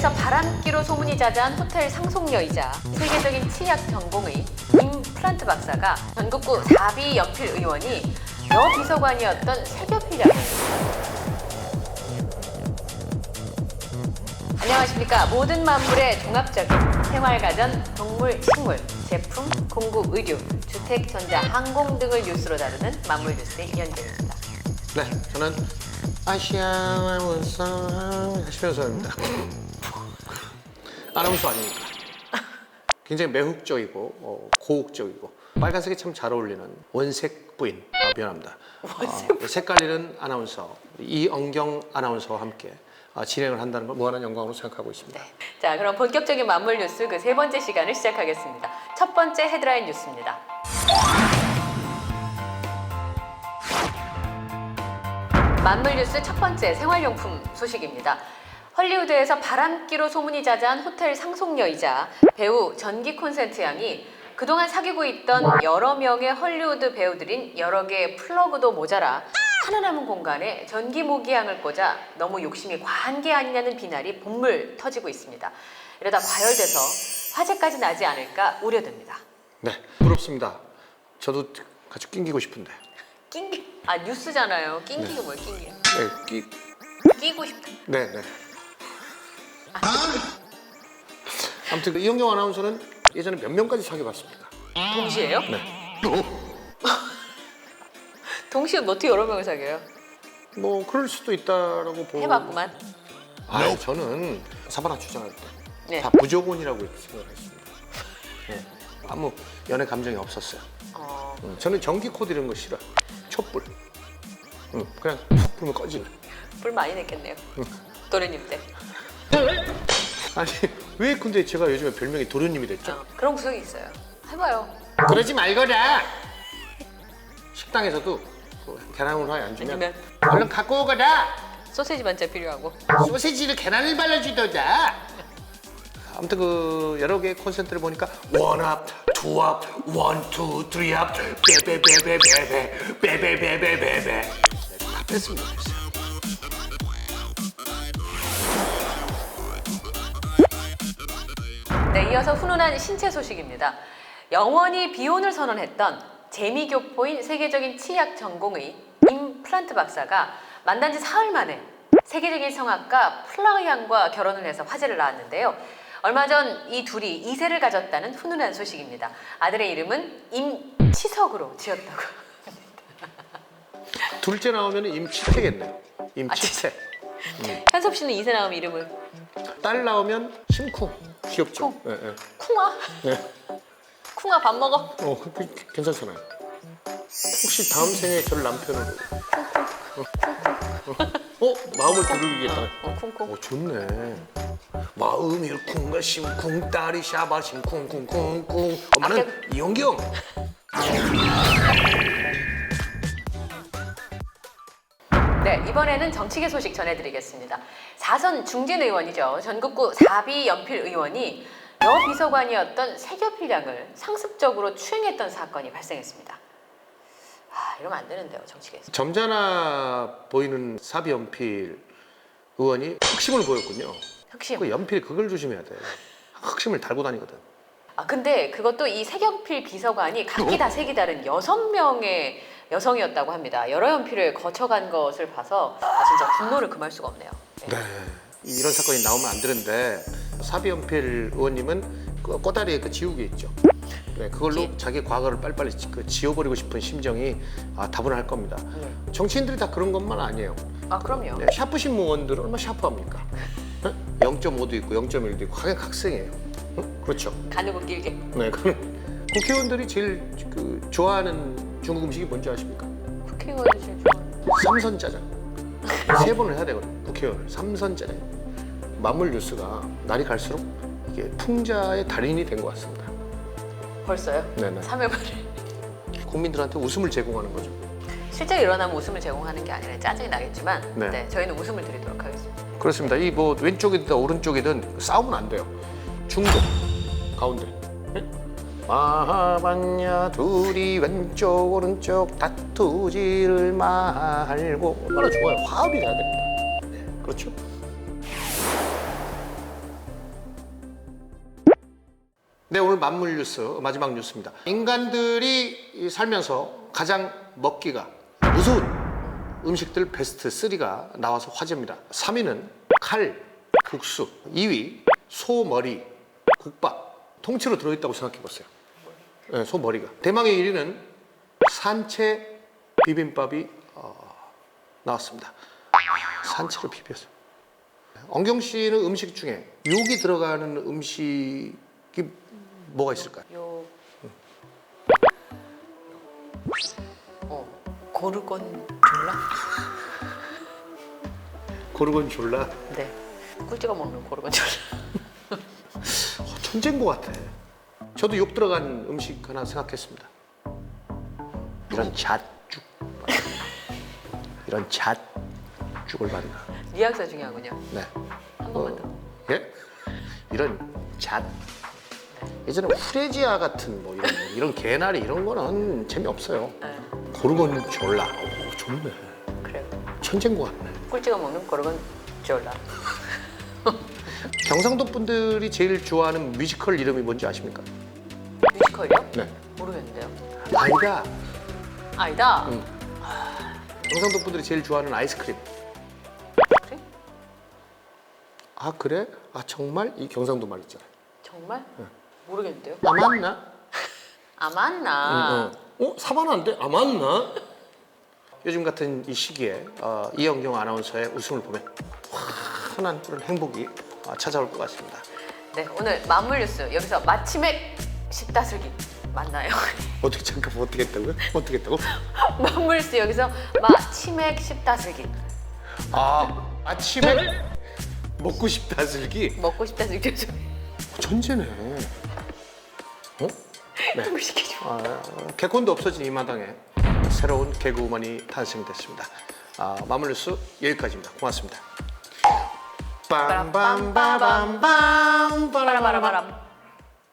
헐리우드에서 바람기로 소문이 자자한 호텔 상속녀이자 세계적인 치약 전공의 임플란트 박사가 전국구 4비 연필 의원이 여 비서관이었던 세겹필량을 안녕하십니까. 모든 만물의 종합적인 생활가전, 동물, 식물, 제품, 공급, 의류, 주택, 전자, 항공 등을 뉴스로 다루는 만물 뉴스의 이현정입니다. 네, 저는 아시아 원상 하시면서입니다. 아나운서 아닙니까? 굉장히 매혹적이고 어, 고혹적이고 빨간색이 참 잘 어울리는 원색 부인 아, 미안합니다. 어, 색깔리는 아나운서 이엉경 아나운서와 함께 아, 진행을 한다는 걸 무한한 영광으로 생각하고 있습니다. 자, 그럼 본격적인 만물 뉴스 그 세 번째 시간을 시작하겠습니다. 첫 번째 헤드라인 뉴스입니다. 만물 뉴스 첫 번째 생활용품 소식입니다. 헐리우드에서 바람기로 소문이 자자한 호텔 상속녀이자 배우 전기 콘센트 양이 그동안 사귀고 있던 여러 명의 헐리우드 배우들인 여러 개의 플러그도 모자라 하나 남은 공간에 전기 모기향을 꽂아 너무 욕심이 과한 게 아니냐는 비난이 본물 터지고 있습니다. 이러다 과열돼서 화재까지 나지 않을까 우려됩니다. 네, 부럽습니다. 저도 같이 낑기고 싶은데. 낑기 아 뉴스잖아요. 낑기가 뭐예요? 낑기 네, 끼, 끼고 싶다. 네, 네. 아무튼 그 이영경 아나운서는 예전에 몇 명까지 사귀어봤습니까? 동시에요? 네. 동시에 뭐 어떻게 여러 명을 사귀어요? 뭐 그럴 수도 있다라고 보고. 해봤구만. 아, 저는 사바나 주장할 때 네. 다 부조건이라고 생각을 했습니다. 네. 아무 연애 감정이 없었어요. 어, 음, 저는 전기 코드 이런 거 싫어. 촛불. 음, 그냥 툭 불면 꺼지는. 불 많이 냈겠네요. 도련님 때. 아니 왜 근데 제가 요즘에 별명이 도련님이 됐죠? 어, 그런 구석이 있어요. 해봐요. 그러지 말거라. 식당에서도 그 계란 후라이 안 주면 아니면 얼른 갖고 오거라. 소세지 반찬 필요하고. 소세지를 계란을 발라주더라. 아무튼 그 여러 개의 콘센트를 보니까 원압, 투압, 원, 투, 쓰리압, 베베베베베베, 베베베베베베. 다 뺐으면 좋겠어요. 이어서 훈훈한 신체 소식입니다. 영원히 비혼을 선언했던 재미교포인 세계적인 치약 전공의 임플란트 박사가 만난 지 사흘 만에 세계적인 성악가 플라이안과 결혼을 해서 화제를 낳았는데요. 얼마 전 이 둘이 이세를 가졌다는 훈훈한 소식입니다. 아들의 이름은 임치석으로 지었다고. 둘째 나오면 임치태겠네요. 임치태. 현섭 씨는 이세 나오면 이름을 딸 나오면 심쿵. 귀엽죠? 쿵. 예, 예. 쿵아. 네. 쿵아 밥 먹어. 어, 그- 그- 괜찮잖아요. 혹시 다음 생에 저를 남편으로. 어? 마음을 두들기겠다. 어, 쿵쿵. 어, 좋네. 마음이 쿵가 심쿵 딸이 샤바 심쿵쿵쿵쿵 엄마는 이용경. 네, 이번에는 정치계 소식 전해드리겠습니다. 사선 중진 의원이죠. 전국구 4비 연필 의원이 여 비서관이었던 세겹필량을 상습적으로 추행했던 사건이 발생했습니다. 아, 이러면 안 되는데요, 정치계에서. 점잖아 보이는 사비 연필 의원이 흑심을 보였군요. 흑심. 그 연필 그걸 조심해야 돼. 흑심을 달고 다니거든. 아, 근데 그것도 이 세겹필 비서관이 각기 다 색이 다른 여섯 명의 여성이었다고 합니다. 여러 연필을 거쳐간 것을 봐서 아, 진짜 분노를 금할 수가 없네요. 네. 네. 이런 사건이 나오면 안 되는데 사비연필 의원님은 그 꼬다리에 그 지우개 있죠. 네, 그걸로 지- 자기 과거를 빨리빨리 지- 그 지워버리고 싶은 심정이 아, 다분할 겁니다. 네. 정치인들이 다 그런 것만 아니에요. 아, 그럼요. 네, 샤프신 무원들은 얼마나 샤프합니까? 0.5도 있고 0.1도 있고 각성해요. 응? 그렇죠. 가누고 길게. 네, 그럼 국회의원들이 제일 그 좋아하는 중국 음식이 뭔지 아십니까? 국회의원이 제일 좋아하는 삼선 짜장. 세 번을 해야 되거든. 국회의원을 삼선 짜장. 만물 뉴스가 날이 갈수록 이게 풍자의 달인이 된 것 같습니다. 벌써요? 네네. 3회 만에. 국민들한테 웃음을 제공하는 거죠. 실제로 일어나면 웃음을 제공하는 게 아니라 짜증이 나겠지만 네. 네. 저희는 웃음을 드리도록 하겠습니다. 그렇습니다. 이 뭐 왼쪽이든 오른쪽이든 싸우면 안 돼요. 중도 가운데. 네? 마하반야 둘이 왼쪽 오른쪽 다투지를 말고 얼마나 좋아요. 화합이 돼야 됩니다. 네, 그렇죠. 네, 오늘 만물 뉴스 마지막 뉴스입니다. 인간들이 이 살면서 가장 먹기가 무서운 음식들 베스트 3가 나와서 화제입니다. 3위는 칼, 국수, 2위 소머리, 국밥. 통째로 들어있다고 생각해 보세요. 네, 소머리가. 대망의 1위는 산채 비빔밥이 어, 나왔습니다. 산채로 비벼서. 엉경 씨는 음식 중에 육이 들어가는 음식이 뭐가 있을까요? 요. 어, 고르곤 졸라? 고르곤 졸라 네. 꿀찌가 먹는 고르곤 졸라. 어, 천재인 것 같아. 저도 육 들어간 음식 하나 생각했습니다. 이런 잣죽, 이런 잣죽을 봤나? 리학사 중요하군요. 네. 한 번만 더. 예? 이런 잣. 예전에 후레지아 같은 뭐 이런 이런 개나리 이런 거는 재미없어요. 네. 고르곤졸라. 오, 좋네. 그래요. 천재인 것 같네. 꿀찌가 먹는 고르곤 졸라. 경상도 분들이 제일 좋아하는 뮤지컬 이름이 뭔지 아십니까? 뮤지컬이요? 네. 모르겠는데요. 아니다. 아니다. 응. 경상도 분들이 제일 좋아하는 아이스크림. 그래? 아 그래? 아 정말 이 경상도 말 있잖아. 정말? 모르겠는데요. 아 맞나? 아 맞나? 응, 응. 어 사바나인데? 아 맞나? 요즘 같은 이 시기에 어, 이영경 아나운서의 웃음을 보면 환한 그런 행복이 어, 찾아올 것 같습니다. 네 오늘 만물 뉴스 여기서 마치맥 십다슬기 맞나요? 어떻게 잠깐 어떻게 했다고요? 어떻게 했다고? 만물 뉴스 여기서 마 치맥 십다슬기 아 아침에 먹고 싶다 슬기 먹고 싶다슬기 좀 천재네. 어? 네. 시켜줘. 아, 개콘도 없어진 이 마당에 새로운 개그우먼이 탄생됐습니다. 아, 마물뉴스 여기까지입니다. 고맙습니다. 빰빰빠밤빰 바라바라바람.